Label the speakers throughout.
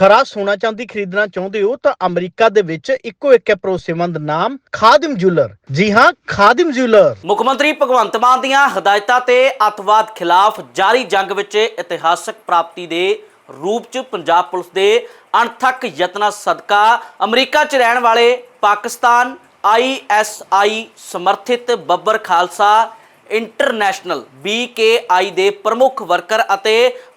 Speaker 1: ਖਰਾ ਸੋਨਾ ਚਾਂਦੀ ਖਰੀਦਣਾ ਚਾਹੁੰਦੇ ਹੋ ਤਾਂ ਅਮਰੀਕਾ ਦੇ ਵਿੱਚ ਇੱਕੋ ਇੱਕ ਹੈ ਭਰੋਸੇਮੰਦ ਨਾਮ, ਖਾਦਿਮ ਜੁਐਲਰ। ਜੀ ਹਾਂ, ਖਾਦਿਮ ਜੁਐਲਰ।
Speaker 2: ਮੁੱਖ ਮੰਤਰੀ ਭਗਵੰਤ ਮਾਨ ਦੀਆਂ ਹਦਾਇਤਾਂ ਤੇ ਅੱਤਵਾਦ ਖਿਲਾਫ ਜਾਰੀ ਜੰਗ ਵਿੱਚ ਇਤਿਹਾਸਕ ਪ੍ਰਾਪਤੀ ਦੇ ਰੂਪ 'ਚ ਪੰਜਾਬ ਪੁਲਿਸ ਦੇ ਅਣਥੱਕ ਯਤਨਾਂ ਸਦਕਾ ਅਮਰੀਕਾ 'ਚ ਰਹਿਣ ਵਾਲੇ ਪਾਕਿਸਤਾਨ ਆਈਐਸਆਈ ਸਮਰਥਿਤ ਬੱਬਰ ਖਾਲਸਾ ਇੰਟਰਨੈਸ਼ਨਲ BKI ਦੇ ਪ੍ਰਮੁੱਖ ਵਰਕਰ ਅਤੇ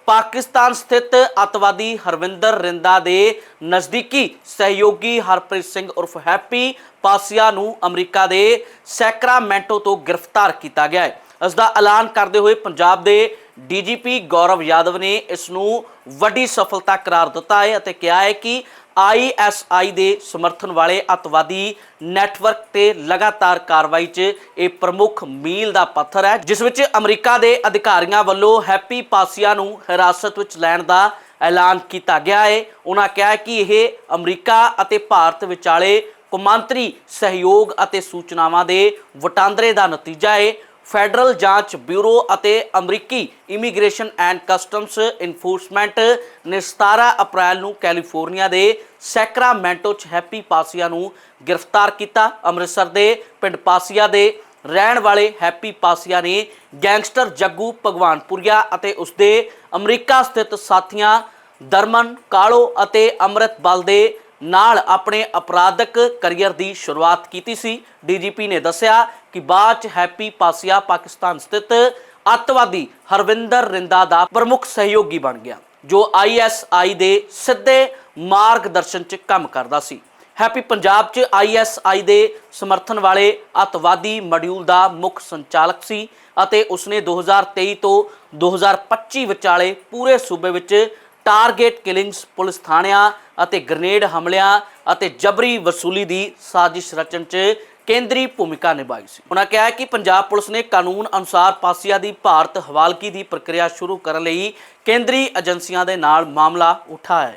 Speaker 2: ਪਾਕਿਸਤਾਨ ਸਥਿਤ ਅਤਵਾਦੀ ਹਰਵਿੰਦਰ ਰਿੰਦਾ ਦੇ ਨਜ਼ਦੀਕੀ ਸਹਿਯੋਗੀ ਹਰਪ੍ਰੀਤ ਸਿੰਘ ਉਰਫ ਹੈਪੀ ਪਾਸੀਆ ਨੂੰ ਅਮਰੀਕਾ ਦੇ ਸੈਕਰਾਮੈਂਟੋ ਤੋਂ ਗ੍ਰਿਫਤਾਰ ਕੀਤਾ ਗਿਆ ਹੈ। ਇਸ ਦਾ ਐਲਾਨ ਕਰਦੇ ਹੋਏ ਪੰਜਾਬ ਦੇ ਡੀਜੀਪੀ ਗੌਰਵ ਯਾਦਵ ਨੇ ਇਸ ਨੂੰ ਵੱਡੀ ਸਫਲਤਾ ਕਰਾਰ ਦਿੱਤਾ ਹੈ ਅਤੇ ਕਿਹਾ ਹੈ ਕਿ ਆਈਐਸਆਈ ਦੇ ਸਮਰਥਨ ਵਾਲੇ ਅਤਵਾਦੀ ਨੈਟਵਰਕ ਤੇ ਲਗਾਤਾਰ ਕਾਰਵਾਈ 'ਚ ਇਹ ਪ੍ਰਮੁੱਖ ਮੀਲ ਦਾ ਪੱਥਰ ਹੈ, ਜਿਸ ਵਿੱਚ ਅਮਰੀਕਾ ਦੇ ਅਧਿਕਾਰੀਆਂ ਵੱਲੋਂ ਹੈਪੀ ਪਾਸੀਆ ਨੂੰ ਹਿਰਾਸਤ ਵਿੱਚ ਲੈਣ ਦਾ ਐਲਾਨ ਕੀਤਾ ਗਿਆ ਹੈ ਉਹਨਾਂ ਕਿਹਾ ਕਿ ਇਹ ਅਮਰੀਕਾ ਅਤੇ ਭਾਰਤ ਵਿਚਾਲੇ ਕੌਮਾਂਤਰੀ ਸਹਿਯੋਗ ਅਤੇ ਸੂਚਨਾਵਾਂ ਦੇ ਵਟਾਂਦਰੇ ਦਾ ਨਤੀਜਾ ਹੈ ਫੈਡਰਲ ਜਾਂਚ ਬਿਊਰੋ ਅਤੇ ਅਮਰੀਕੀ ਇਮੀਗ੍ਰੇਸ਼ਨ ਐਂਡ ਕਸਟਮਸ ਇਨਫੋਰਸਮੈਂਟ ਨੇ 17 ਅਪ੍ਰੈਲ ਨੂੰ ਕੈਲੀਫੋਰਨੀਆ ਦੇ ਸੈਕਰਾਮੈਂਟੋ 'ਚ ਹੈਪੀ ਪਾਸੀਆ ਨੂੰ ਗ੍ਰਿਫਤਾਰ ਕੀਤਾ। ਅੰਮ੍ਰਿਤਸਰ ਦੇ ਪਿੰਡ ਪਾਸੀਆ ਦੇ ਰਹਿਣ ਵਾਲੇ ਹੈਪੀ ਪਾਸੀਆ ਨੇ ਗੈਂਗਸਟਰ ਜੱਗੂ ਭਗਵਾਨਪੁਰੀਆ ਅਤੇ ਉਸਦੇ ਅਮਰੀਕਾ ਸਥਿਤ ਸਾਥੀਆਂ ਦਰਮਨ ਕਾਲੋ ਅਤੇ ਅੰਮ੍ਰਿਤਪਾਲ ਦੇ ਨਾਲ ਆਪਣੇ ਅਪਰਾਧਕ ਕੈਰੀਅਰ ਦੀ ਸ਼ੁਰੂਆਤ ਕੀਤੀ ਸੀ। ਡੀਜੀਪੀ ਨੇ ਦੱਸਿਆ ਕਿ ਬਾਅਦ ਚ ਹੈਪੀ ਪਾਸਿਆ ਪਾਕਿਸਤਾਨ ਸਥਿਤ ਅੱਤਵਾਦੀ ਹਰਵਿੰਦਰ ਰਿੰਦਾ ਦਾ ਪ੍ਰਮੁੱਖ ਸਹਿਯੋਗੀ ਬਣ ਗਿਆ, ਜੋ ਆਈਐਸਆਈ ਦੇ ਸਿੱਧੇ ਮਾਰਗਦਰਸ਼ਨ ਚ ਕੰਮ ਕਰਦਾ ਸੀ। ਹੈਪੀ ਪੰਜਾਬ ਚ ਆਈਐਸਆਈ ਦੇ ਸਮਰਥਨ ਵਾਲੇ ਅੱਤਵਾਦੀ ਮੋਡਿਊਲ ਦਾ ਮੁੱਖ ਸੰਚਾਲਕ ਸੀ ਅਤੇ ਉਸਨੇ 2023 ਤੋਂ 2025 ਵਿਚਾਲੇ ਪੂਰੇ ਸੂਬੇ ਵਿੱਚ ਟਾਰਗੇਟ ਕਿਲਿੰਗਸ ਪੁਲਿਸ ਥਾਣਿਆਂ ਅਤੇ ਗ੍ਰਨੇਡ ਹਮਲਿਆਂ ਅਤੇ ਜਬਰੀ ਵਸੂਲੀ ਦੀ ਸਾਜ਼ਿਸ਼ ਰਚਨ 'ਚ ਕੇਂਦਰੀ ਭੂਮਿਕਾ ਨਿਭਾਈ ਸੀ। ਉਹਨਾਂ ਕਿਹਾ ਕਿ ਪੰਜਾਬ ਪੁਲਿਸ ਨੇ ਕਾਨੂੰਨ ਅਨੁਸਾਰ ਪਾਸੀਆ ਦੀ ਭਾਰਤ ਹਵਾਲਗੀ ਦੀ ਪ੍ਰਕਿਰਿਆ ਸ਼ੁਰੂ ਕਰਨ ਲਈ ਕੇਂਦਰੀ ਏਜੰਸੀਆਂ ਦੇ ਨਾਲ ਮਾਮਲਾ ਉਠਾਇਆ ਹੈ।